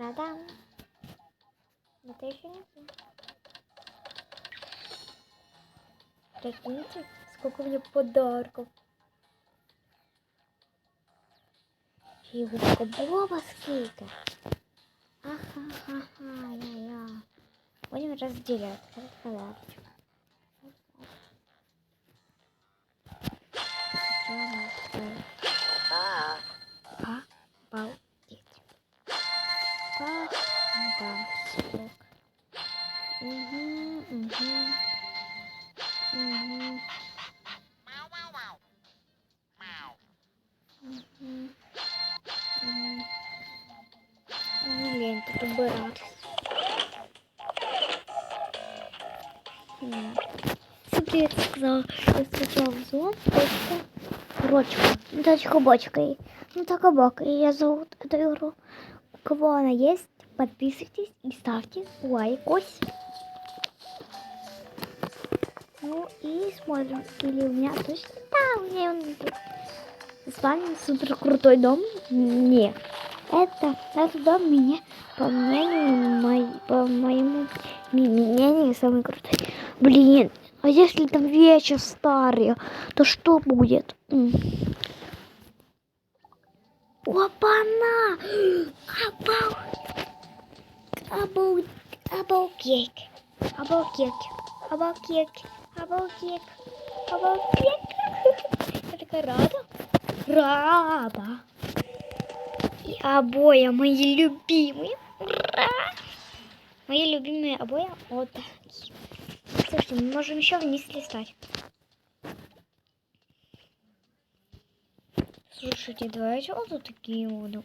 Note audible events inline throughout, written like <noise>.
Та-дам. Это еще не все. Прикиньте, сколько мне подарков. И губка Боба сколько. Ахахаха, я-я. Будем разделять подарочек. Секрет сказал, что сначала взлом, просто рочка. Дочка бочка. Ну так бок. И я зовут эту игру. У кого она есть, подписывайтесь и ставьте лайкос. Ну и смотрим. Или у меня точно... Да, у меня он. С вами супер крутой дом. Не. Это, этот дом мне, по мнению, мой, по моему мнению, самый крутой. Блин, а если там вечер старые, то что будет? Опа-на! Обал... Обал... Обалкек. Обалкек. Обалкек. Обалкек. Обалкек. Я такая рада. Рада. И обои мои любимые. Ура! Мои любимые обои вот такие. Слушайте, мы можем еще вниз листать. Слушайте, давайте вот тут такие буду.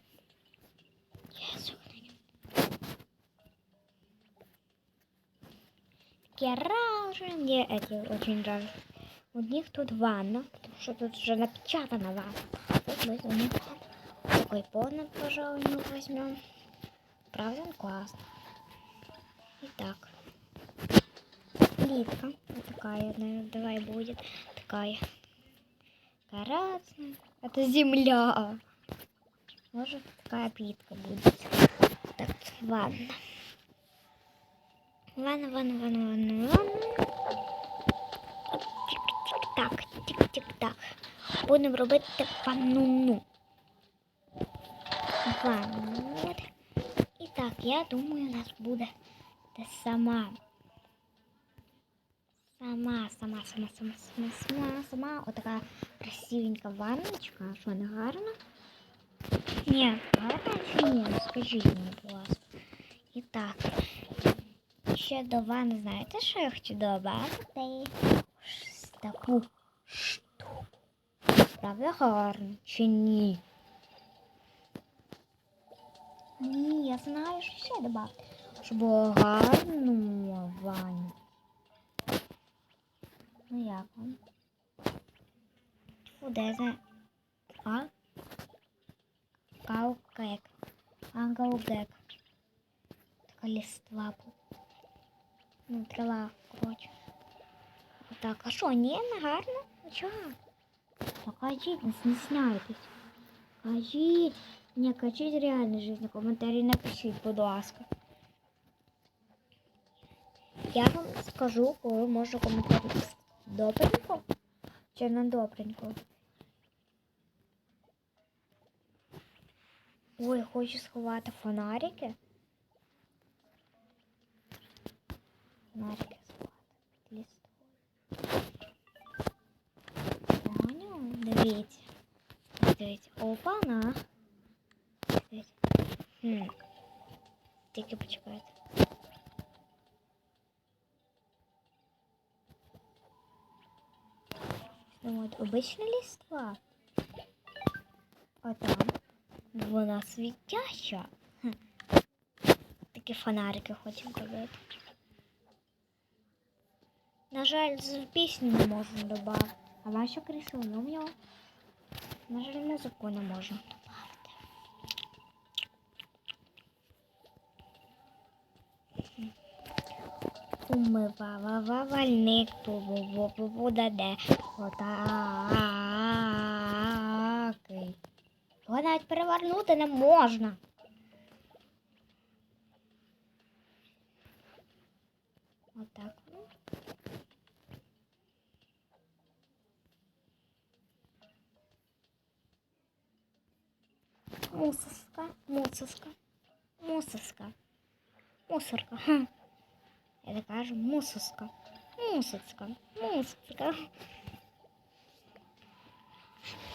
Разные. Мне эти очень нравятся. У них тут ванна, потому что тут уже напечатана ванна. Тут мы такой полный, пожалуй, мы возьмем. Правда, он классный. Итак, плитка. Вот такая, наверное, давай будет. Такая. Разная. Это земля. Может, такая плитка будет. Так, ванна. Ванна, ванна, ванна, ванна, ванна. Тик-тик-так, тик-тик-так. Будемо робити ванну. Ванну. От. І так, я думаю, у нас буде те сама. Сама, сама, сама, сама, сама, сама, сама. Отака красивенька ванночка. Що, не гарна? Ні, гарна чи ні? Ну, Скажіть мені, будь ласка. І так. Ще до ванни, знаєте, що я хочу додати? Таку штуку. Правда гарно чи ні? Ні, я знаю, що ще додати. Щоб було гарно ванні. Ну як вам? Фу, де я знаю. А? Каукек. Ангаукек. Така листва. бу- Ну, трава, коротше. Так, а що, ні, не гарно? А чого? Покажіть, не стесняйтесь. Кажіть. Не, кажіть реально жизнь. Коментарі напишіть, будь ласка. Я вам скажу, коли можу коментарі писати. Добренько? Чи не добренько? Ой, хочу сховати фонарики. Фонарики сховати під листом. Поняв? Дивіться. Дивіться. Опа-на. Дивіться. Хм. Тільки почекайте. Вот, обычная листва. А там вона світяща. Такі фонарики хочемо робити. На жаль, з пісні не можна додати. А ваша крісло, ну в нього. На жаль, музику не можна умивальник буде отакий. Його навіть перевернути не можна. так. Мусорка, мусорка, мусорка, мусорка. Ха. Я кажу, мусорка, мусорка, мусорка.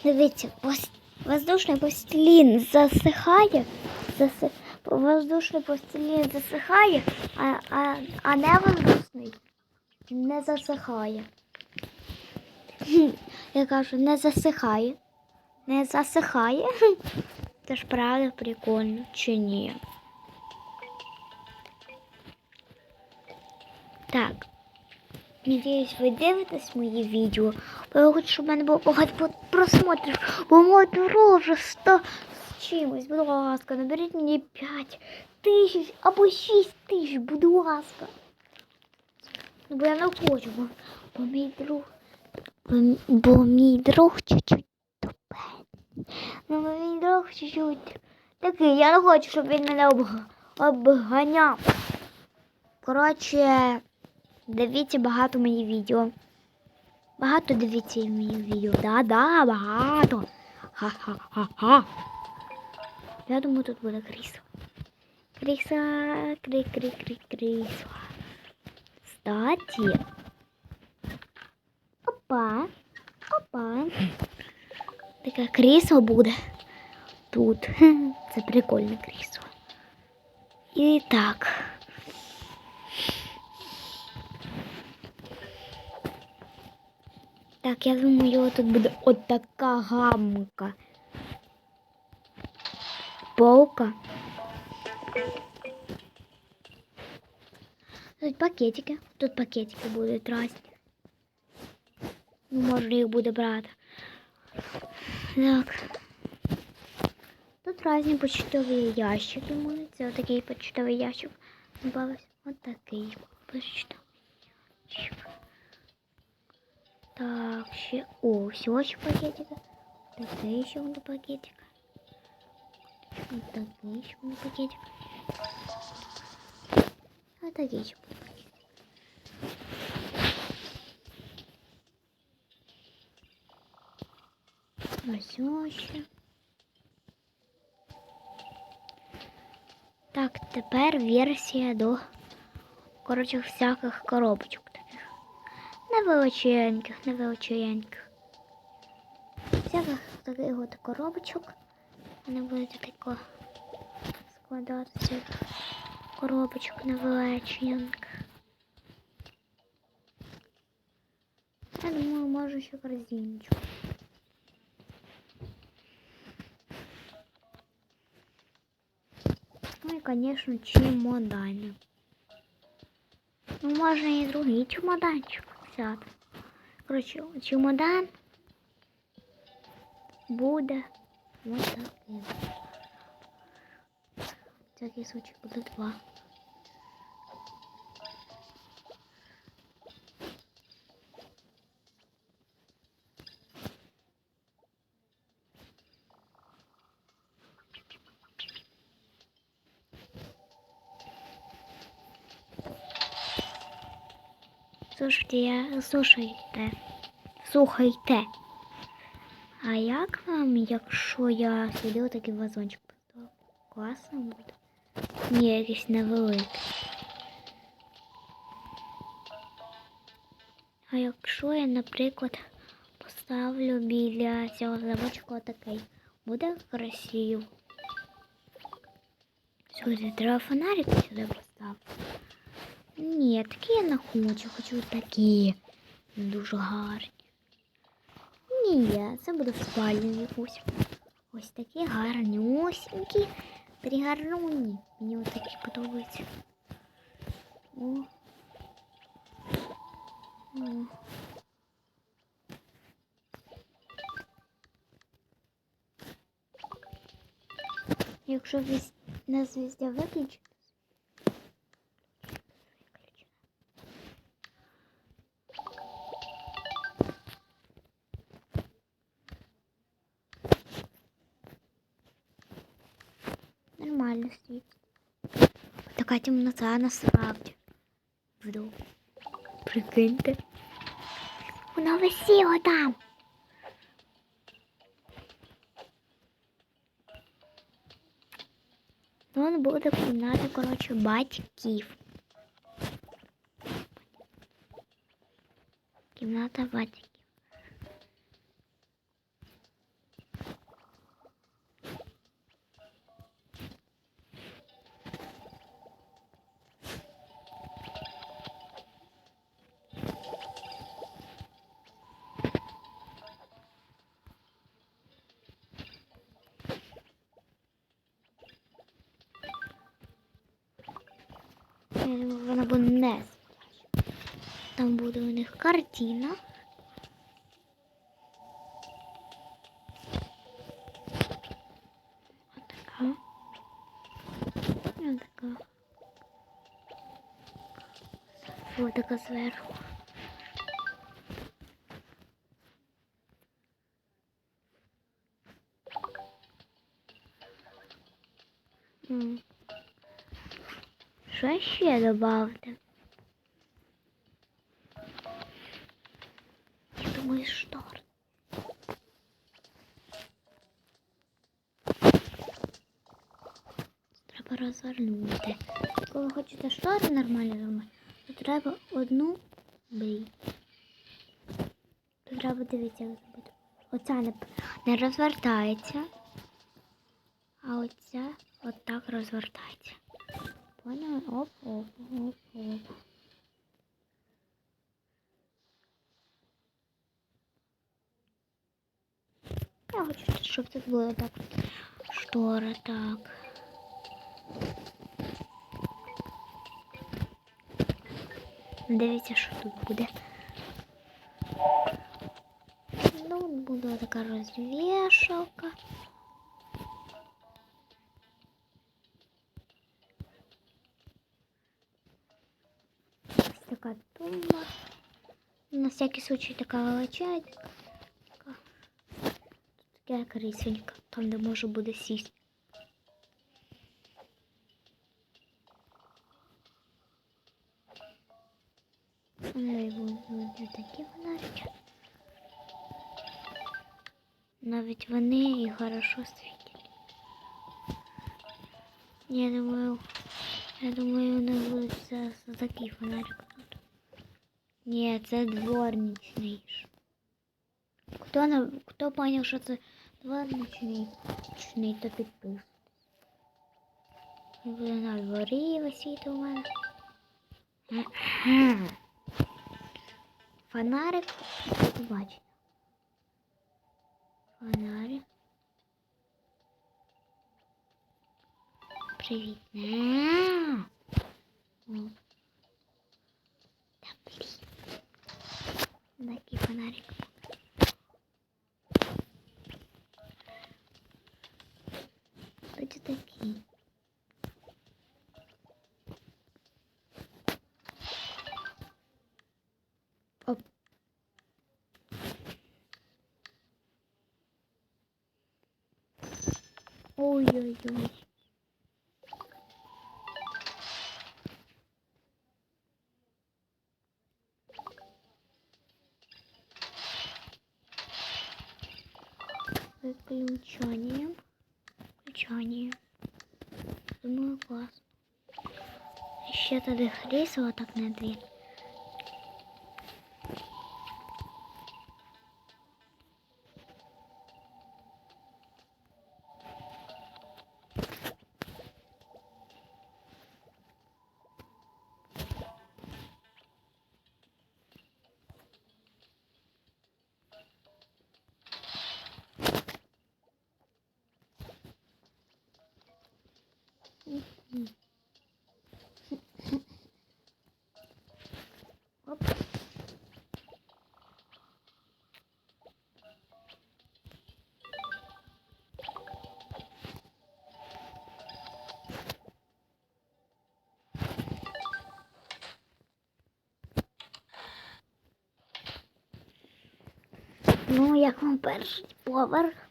Дивіться, воздушний пластилін засихає, заси... воздушний пластилін засихає, а, а, а не воздушний не засихає. <laughs> Я кажу, не засихає. Не засихає. <laughs> Це ж правда прикольно чи ні? Так. Надіюсь, ви дивитесь мої відео. Бо я хочу, щоб в мене було багато просмотрів. Бо моя дорога вже 100 з чимось. Будь ласка, наберіть мені 5 тисяч або 6 тисяч, будь ласка. Бо я не хочу, бо, бо мій друг. Бо, бо мій друг чуть-чуть тупий. Ну, бо мій друг чуть-чуть такий. Я не хочу, щоб він мене обга- обганяв. Коротше. Дивіться багато мої відео. Багато дивіться мої відео. Да-да, багато. Ха-ха-ха-ха. Я думаю, тут буде крісло. Крісло, крик, крик, крик, крісло. Кстати. Опа. Опа. Таке крісло буде тут. <laughs> Це прикольне крісло. І так. Так, я думаю, тут буде от така гамка. Полка. Тут пакетики. Тут пакетики будуть різні. Ну, можна їх буде брати. Так. Тут різні почтові ящики будуть. Це отакий почтовий ящик. Добавився отакий почтовий ящик. Так, ще... О, всього ще пакетика. Такий ще буде пакетик. Вот такий ще буде пакетик. А такий ще буде пакетик. Ось. Так, тепер версія до, коротше, всяких коробочок таких. Невеличеньких, невеличеньких. Всяких таких от коробочок. Вони будуть тако складатися коробочок невеличеньких. Я думаю, може ще корзиночку. Ну и, конечно, чемоданы. Ну, можно и другий чемоданчик взяти. Короче, чемодан буде ось таким. Всякий случай буде два. Слушайте. Слухайте. А як вам, якщо я сюди отакий вазончик поставлю? Класно буде? Ні, якийсь невеликий. А якщо я, наприклад, поставлю біля цього замочку отакий, буде красиво. Сюди треба фонарик сюди. Ні, такі я не хочу, хочу такі. Дуже гарні. Ні, це буде в спальні якусь. Ось такі гарні, осінькі, пригарні. Мені ось такі подобаються. О. О. Якщо віз- на звіздя виключити, Нормально світить. Така темнота насправді. Вдруг. Прикиньте. Вона висіла там. Тут буде кімната, коротше, батьків. Кімната батьків. Там буде у них картина. Отака. І Отака. Така зверху. Що ще додати? Я думаю, штор. Треба розвернути. Коли хочете штори нормально зробити, то треба одну бий. Треба дивитися, як зробити. Оця не, не розвертається, а оця отак розвертається. Поняли? Оп, оп, оп. Щоб тут було так. Штори так. Дивіться, що тут буде. Ну, буде така розвішалка. Ось така тумба. На всякий случай така величезна. Така. Тут таке крісенька, там де може буде сісти. Ой, будуть такі фонарики. Навіть вони і хорошо світять. Я думаю, я думаю, у нас буде це за такий фонарик тут. Ні, це дворничний. ж. Хто, на, хто поняв, що це дворничний, чний, то підписуйтесь. Він Буде на дворі висіти у мене. Ага. Фонарик побачення. Фонарик. Привіт. На. О. Та блін. Такий фонарик. Ой-ой-ой. Выключанием. Включанием. Думаю, класс. Ще тоді хрісило так на дві. Оп. Ну, як вам перший поверх?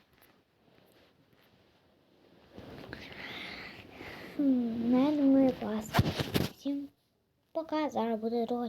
Хм, ну, я думаю, клас. Всім